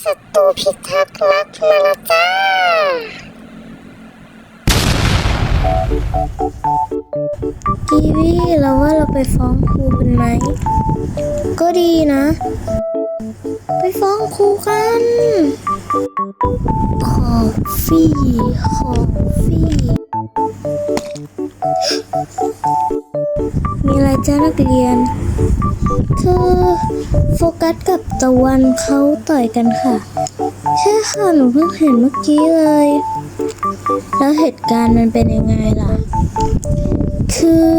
ศัตรูพิทักษ์รักมาและจ้า กีวีเราว่าเราไปฟ้องครูกันไหม ก็ดีนะ ไปฟ้องครูกัน ขอฟรี่ขอฟรี่มีอะไรจ้านักเรียน คือโฟกัสกับตะวันเขาต่อยกันค่ะใช่ค่ะหนูเพิ่งเห็นเมื่อกี้เลย แล้วเหตุการณ์มันเป็นยังไงล่ะ คือ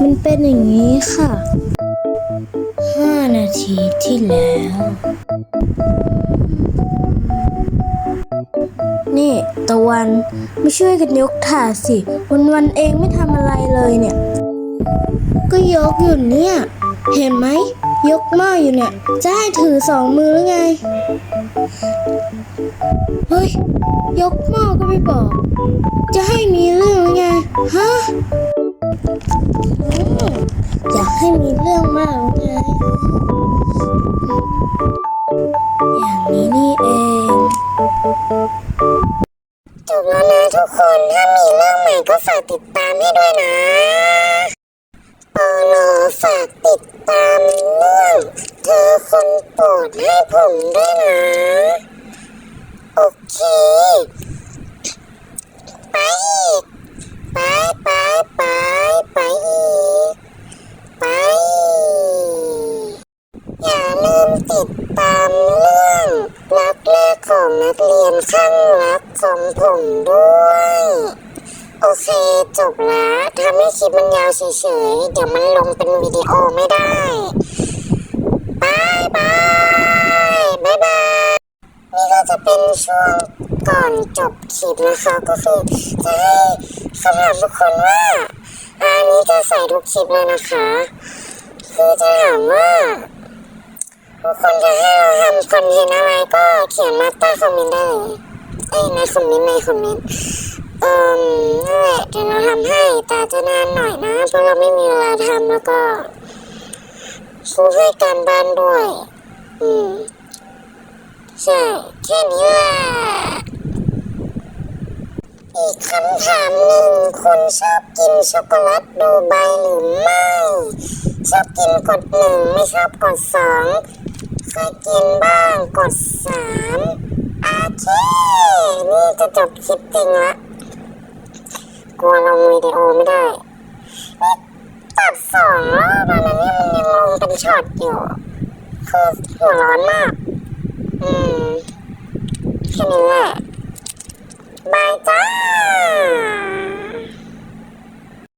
มันเป็นอย่างนี้ค่ะห้านาทีที่แล้ว นี่ตะวันไม่ช่วยกันยกถาดสิ วันวันเองไม่ทำอะไรเลยเนี่ย ก็ยกอยู่เนี่ย เห็นไหม ยกหม้ออยู่เนี่ย จะให้ถือสองมือหรือไง เฮ้ย ยกหม้อก็ไม่บอก จะให้มีเรื่องหรือไง ฮะอืมอยากให้มีเรื่องมากหรือไง อย่างนี้นี่เองจบแล้วนะทุกคน ถ้ามีเรื่องใหม่ก็ฝากติดตามให้ด้วยนะ ปอลอฝากติดตามเรื่อง เธอคนโปรดให้ผมด้วยนะ โอเค ไปอีก ไปไปไปไปอีก ไป อย่าลืมติดตามเรื่องรักแรกของนักเรียนข้างรักของผมด้วย โอเคจบแล้วถ้าไม่คลิปมันยาวเฉยๆ เดี๋ยวมันลงเป็นวิดีโอไม่ได้บายบายบายบายนี่ก็จะเป็นช่วงก่อนจบคลิปนะคะก็คือจะให้คำถามทุกคนว่า อันนี้จะใส่ทุกคลิปเลยนะคะ คือจะถามว่าทุกคนจะให้เราทำคอนเทนต์อะไรก็เขียนมาใต้คอมเมนต์ได้เลยเอ้ยในคอมเมนต์ในคอมเมนต์ เออนั่นแหละเดี๋ยวเราทำให้แต่จะนานหน่อยนะเพราะเราไม่มีเวลาทำแล้วก็ครูให้การบ้านด้วย อืมใช่แค่นี้แหละอีกคำถามหนึ่งคุณชอบกินช็อกโกแลตดูไบหรือไม่ชอบกินกดหนึ่งไม่ชอบกดสองเคยกินบ้างกดสามโอเคนี่จะจบคลิปจริงละ กลัวลงวิดีโอไม่ได้ตัดสองรอบแล้วนะนี่มันยังลงเป็นช็อตอยู่ คือหัวร้อนมาก อืมแค่นี้แหละบายจ้า